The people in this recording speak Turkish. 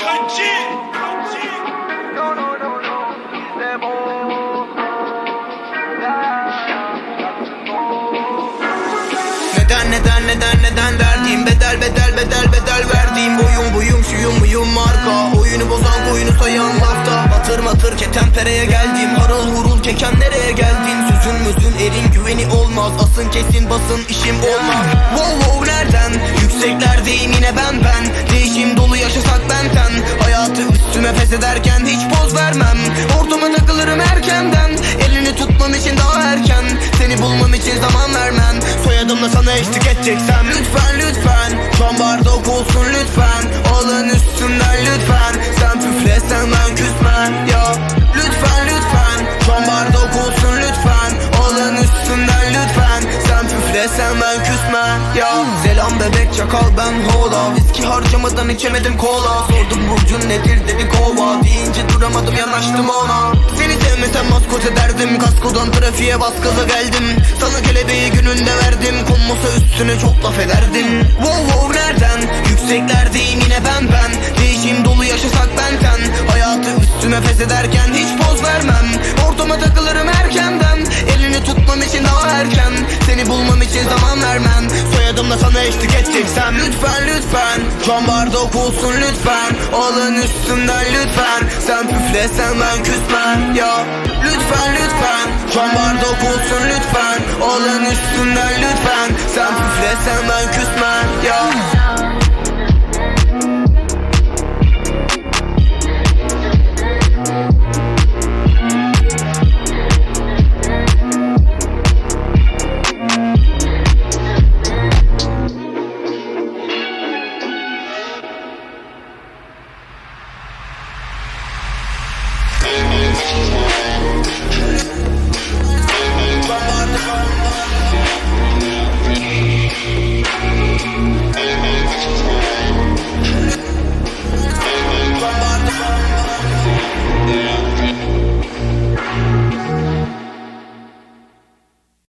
Kaçı! Kaçı! No no no no. Bizde bol. Neden neden neden neden derdim bedel bedel bedel bedel verdiğim boyum boyum şuyum buyum marka oyunu bozan koyunu sayan lafta batır matır keten pereye geldim harıl hurul keken nereye geldin sözün mözün erin güveni olmaz asın kesin basın işim olmaz wow wow nereden yüksekler yine ben ben. Değişim dolu yaşasak benten Hayatı üstüme feshederken hiç poz vermem. Ortama takılırım erkenden. Elini tutmam için daha erken. Seni bulmam için zaman vermem. Soyadımla sana eşlik edeceksem. Lütfen lütfen. Şu an barda olsun lütfen. Olan üstümden lütfen küsmem ya. Selam bebek çakal ben hola. Viski harcamadan içemedim kola. Sordum burcun nedir dedi kova. Deyince duramadım yanaştım ona. Seni sevmesem maskot ederdim Kaskodan trafiğe bas gaza geldim. Sana kelebeği gününde verdim. Konmasa üstüne çok laf ederdim. Wow wow nereden? Yükseklerdeyim yine ben ben Hayatı üstüme feshederken hiç poz vermem. Ortama takılırım erkenden. Elini tutmam için daha erken. Seni bulmam için zaman vermem. Soyadımla sana eşlik edeceksem Lütfen lütfen. Şu an barda olsun lütfen. Alın üstümden lütfen. Sen püflesen ben küsmem ya. Lütfen lütfen. Şu an barda olsun lütfen. Alın üstümden lütfen. Sen püflesen ben küsmem